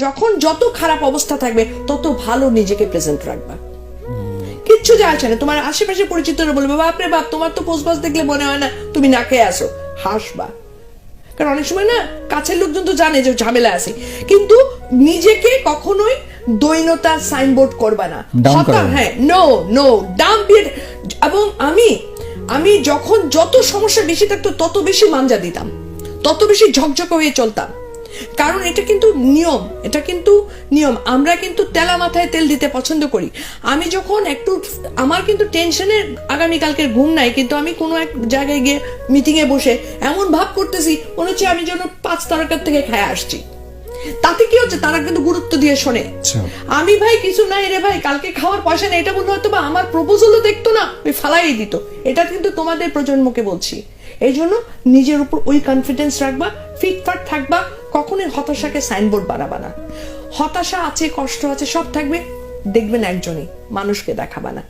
যখন যত খারাপ অবস্থা থাকবে তত ভালো নিজেকে প্রেজেন্ট রাখবা। কিচ্ছু যায় আসে না। তোমার আশেপাশে পরিচিতরা বলবে বাপরে বাপ তোমার তো পোস্ট বাস দেখলে মনে হয় না তুমি না খেয়ে আসো। হাসবা। কারণ অনেক সময় না কাছের লোকজন তো জানে যে ঝামেলা আছে। কিন্তু নিজেকে কখনোই দৈনতার সাইনবোর্ড করবা না। হ্যাঁ নো নো ডাম্প এবং আমি আমি যখন যত সমস্যা বেশি থাকতো তত বেশি মাঞ্জা দিতাম। তত বেশি ঝকঝকে হয়ে চলতাম। কারণ এটা কিন্তু নিয়ম এটা কিন্তু নিয়ম। আমরা কিন্তু তেলা মাথায় তেল দিতে পছন্দ করি। আমি যখন একটু আমার কিন্তু টেনশনের আগামীকালকের ঘুম নাই কিন্তু আমি কোনো এক জায়গায় গিয়ে মিটিং এ বসে এমন ভাব করতেছি মনে হচ্ছে আমি যেন পাঁচ তারকার থেকে খায় আসছি। তাতে কি হচ্ছে? তারা কিন্তু গুরুত্ব দিয়ে শোনে। আচ্ছা। আমি ভাই কিছু নাই রে ভাই কালকে খাওয়ার পয়সা নেই এটা বললে হয়তো বা আমার প্রপোজালও দেখতো না ওই ফালাই দিত। এটা কিন্তু তোমাদের প্রজন্মকে বলছি। এই জন্য নিজের উপর ওই কনফিডেন্স রাখবা ফিটফাট থাকবা কখনোই হতাশাকে সাইনবোর্ড বানাবা না। হতাশা আছে, কষ্ট আছে, সব থাকবে। দেখবেন একজনই, মানুষকে দেখাবা না।